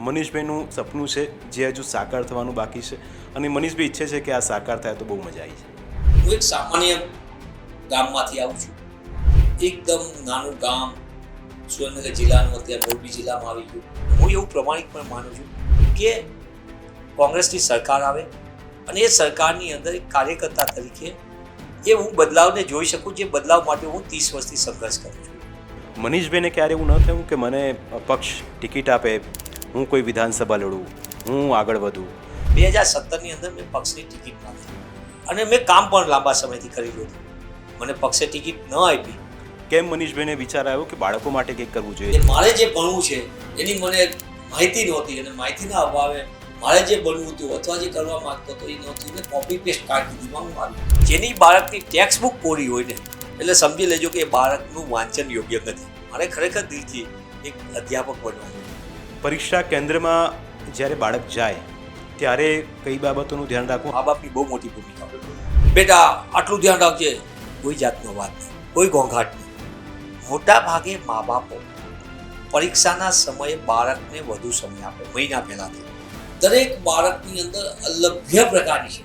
મનીષભાઈનું સપનું છે જે હજુ સાકાર થવાનું બાકી છે. અને મનીષભાઈ ઈચ્છે છે કે આ સાકાર થાય તો બહુ મજા આવી છે હું એક સામાન્ય ગામમાંથી આવું છું. એકદમ નાનું ગામ સુરેન્દ્રનગર જિલ્લાનું અત્યારે મોરબી જિલ્લામાં આવી ગયું. હું એવું પ્રમાણિક પણ માનું છું કે કોંગ્રેસની સરકાર આવે અને એ સરકારની અંદર એક કાર્યકર્તા તરીકે એ હું બદલાવને જોઈ શકું જે બદલાવ માટે હું ત્રીસ વર્ષથી સંઘર્ષ કરું છું. મનીષભાઈને ક્યારે એવું ન થયું કે મને પક્ષ ટિકિટ આપે હું કોઈ વિધાનસભા લડું હું આગળ વધું. બે હજાર સત્તરની અંદર મેં પક્ષની ટિકિટ નાખી અને મેં કામ પણ લાંબા સમયથી કરી લીધું. મને પક્ષે ટિકિટ ન આપી. કેમ મનીષભાઈને વિચાર આવ્યો કે બાળકો માટે કંઈક કરવું જોઈએ? મારે જે ભણવું છે એની મને માહિતી નહોતી અને માહિતીના અભાવે મારે જે બનવું હતું અથવા જે કરવા માંગતો હતો એ નહોતું ને કોપી પેસ્ટ કારકિર્દીમાં હું આવી જેની બાળકની ટેક્સ્ટ બુક કોરી હોય ને એટલે સમજી લેજો કે એ બાળકનું વાંચન યોગ્ય નથી. મારે ખરેખર દિલથી એક અધ્યાપક બનવાનું પરીક્ષા કેન્દ્રમાં જ્યારે બાળક જાય, ત્યારે કઈ બાબતોનું ધ્યાન રાખવું? મા બાપની બહુ મોટી ભૂમિકા બેટા, આટલું ધ્યાન રાખજે. કોઈ જાતનો વાત નહીં, કોઈ ઘોંઘાટ નહીં. મોટા ભાગે મા બાપો પરીક્ષાના સમયે બાળકને વધુ સમય આપે, મહિના પહેલાંથી. દરેક બાળકની અંદર અલભ્ય પ્રકારની છે